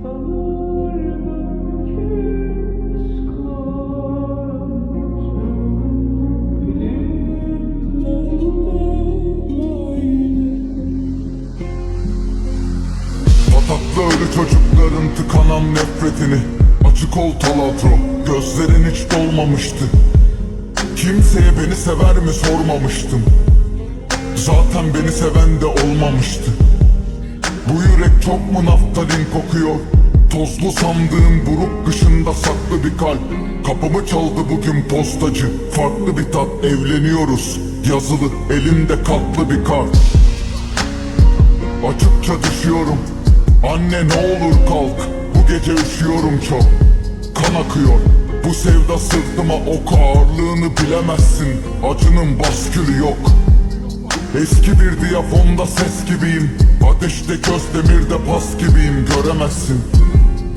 Pataklı ölü çocukların tıkanan nefretini. Açık ol talatro Gözlerin hiç dolmamıştı. Kimseye beni sever mi sormamıştım. Zaten beni seven de olmamıştı Bu yürek çok mu naftalin kokuyor? Tozlu sandığın buruk dışında saklı bir kalp. Kapımı çaldı bugün postacı. Farklı bir tat evleniyoruz. Yazılı elinde katlı bir kart. Açıkça düşüyorum. Anne ne olur kalk. Bu gece üşüyorum çok. Kan akıyor. Bu sevda sırtıma ok ağırlığını bilemezsin. Acının baskülü yok Eski bir diyafonda ses gibiyim. Ateşte köz demirde pas gibiyim. Göremezsin.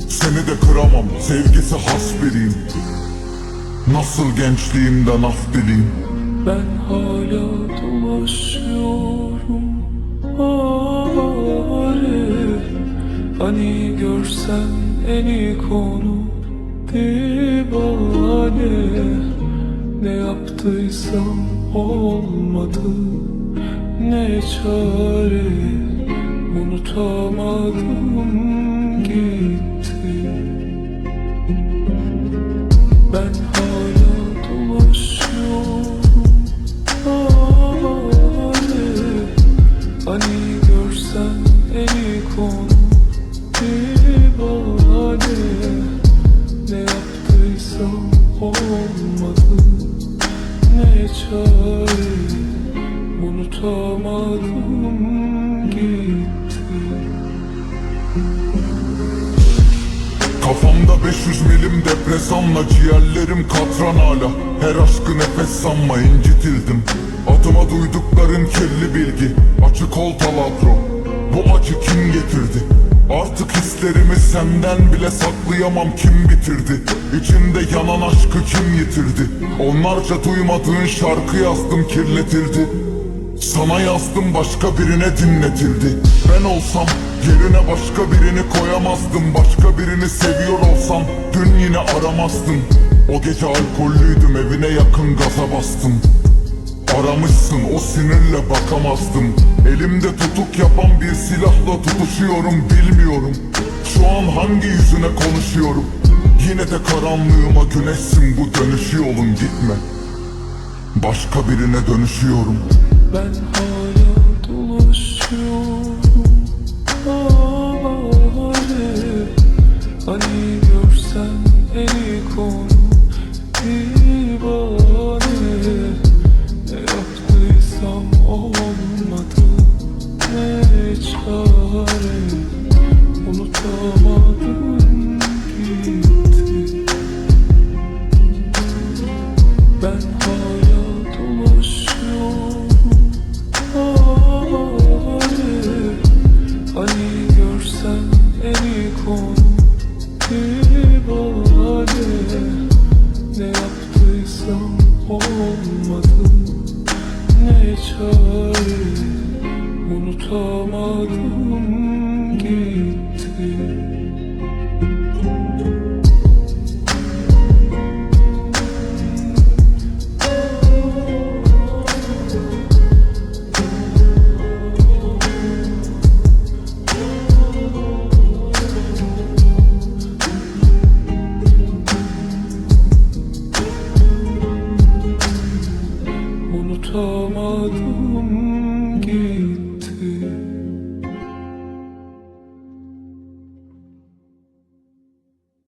Seni de kıramam. Sevgisi has biriyim. Nasıl gençliğimden af dileyim? Ben hala dolaşıyorum. Arif Hani görsen en iyi konu Divane. Ne yaptıysam olmadı Ne çare Unutamadım gitti. Ben hala dolaşıyorum. Arif Hani görsen en iyi konu Divane. Ne yaptıysam olmadı. Ne çare Unutamadım gitti Kafamda 500 milim depresanla ciğerlerim katran hala. Her aşkı nefes sanma incitildim. Adıma duydukların kirli bilgi Açık ol talatro Bu acı kim getirdi? Artık hislerimi senden bile saklayamam kim bitirdi? İçinde yanan aşkı kim yitirdi? Onlarca duymadığın şarkı yazdım kirletildi sana yazdım başka birine dinletildi. Ben olsam yerine başka birini koyamazdım. Başka birini seviyor olsam dün yine aramazdım. O gece alkollüydüm evine yakın gaza bastım. Aramışsın o sinirle bakamazdım. Elimde tutuk yapan bir silahla tutuşuyorum bilmiyorum. Şu an hangi yüzüne konuşuyorum? Yine de karanlığıma güneşsin bu dönüşü yolun gitme. Başka birine dönüşüyorum Ben hala dolaşıyorum. Arif Hani görsen en iyi konu Divane Ne yaptıysam olmadı Ne çare. Unutamadım gitti. Ben hala Unutamadım